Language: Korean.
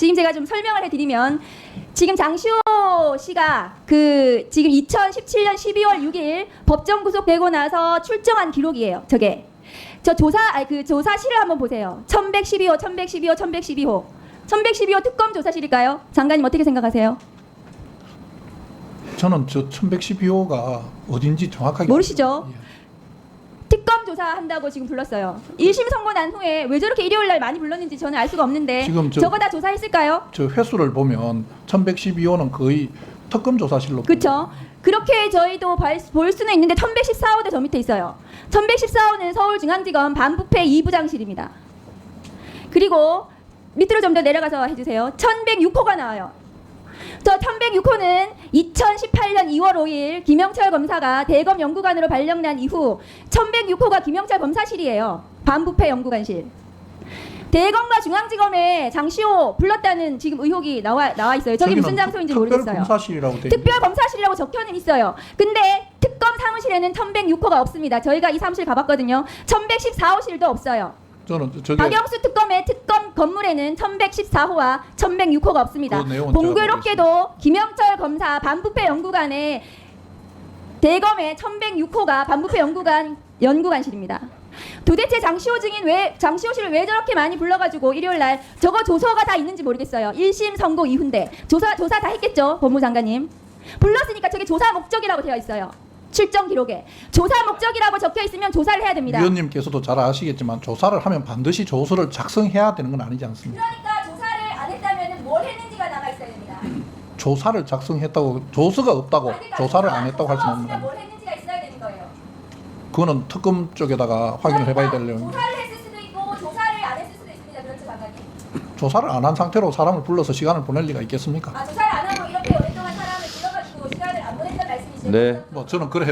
지금 제가 좀 설명을 해드리면 지금 장시호 씨가 그 지금 2017년 12월 6일 법정 구속되고 나서 출정한 기록이에요. 저게 저 조사 아니 그 조사실을 한번 보세요. 1112호, 1112호, 1112호, 1112호 특검 조사실일까요? 장관님 어떻게 생각하세요? 저는 저 1112호가 어딘지 정확하게 모르시죠? 예. 특검 조사 한다고 지금 불렀어요. 1심 선고 난 후에 왜 저렇게 일요일 날 많이 불렀는지 저는 알 수가 없는데 지금 저- 저거 다 조사했을까요? 저 횟수를 보면 1112호는 거의 특검 조사실로 그렇죠. 그렇게 저희도 발- 볼 수는 있는데 1114호도 저 밑에 있어요. 1114호는 서울중앙지검 반부패 2부장실입니다. 그리고 밑으로 좀 더 내려가서 해주세요. 1106호가 나와요. 저 1106호는 2018년 2월 5일 김영철 검사가 대검 연구관으로 발령난 이후 1106호가 김영철 검사실이에요. 반부패 연구관실. 대검과 중앙지검에 장시호 불렀다는 지금 의혹이 나와 나와 있어요. 저기 무슨 장소인지 모르겠어요. 특별검사실이라고 돼 특별 검사실이라고 적혀는 있어요. 근데 특검 사무실에는 1106호가 없습니다. 저희가 이 사무실 가봤거든요. 1114호실도 없어요. 저는 저게 박영수 특검의 특검 건물에는 1114호와 1106호가 없습니다. 공교롭게도 김영철 검사 반부패 연구관의 대검의 1106호가 반부패 연구관 연구관실입니다. 도대체 장시호 증인 왜 장시호 씨를 왜 저렇게 많이 불러가지고 일요일 날 저거 조서가 다 있는지 모르겠어요. 1심 선고 이후인데 조사 조사 다 했겠죠, 법무장관님. 불렀으니까 저게 조사 목적이라고 되어 있어요. 출정 기록에 조사 목적이라고 적혀 있으면 조사를 해야 됩니다. 위원님께서도 잘 아시겠지만 조사를 하면 반드시 조서를 작성해야 되는 건 아니지 않습니까? 그러니까 조사를 안 했다면 뭘 했는지가 나가 있어야 됩니다. 조사를 작성했다고 조서가 없다고 그러니까 조사를 조사- 안 했다고 할 수는 조사 없는 없으면 겁니다. 뭘 했는지가 있어야 되는 거예요. 그거는 특검 쪽에다가 확인을 해봐야 될 내용입니다. 조사를 했을 수도 있고 조사를 안 했을 수도 있습니다. 그렇죠, 장관님. 조사를 안 한 상태로 사람을 불러서 시간을 보낼 리가 있겠습니까? 아 조사를 안 네. 뭐 저는 그래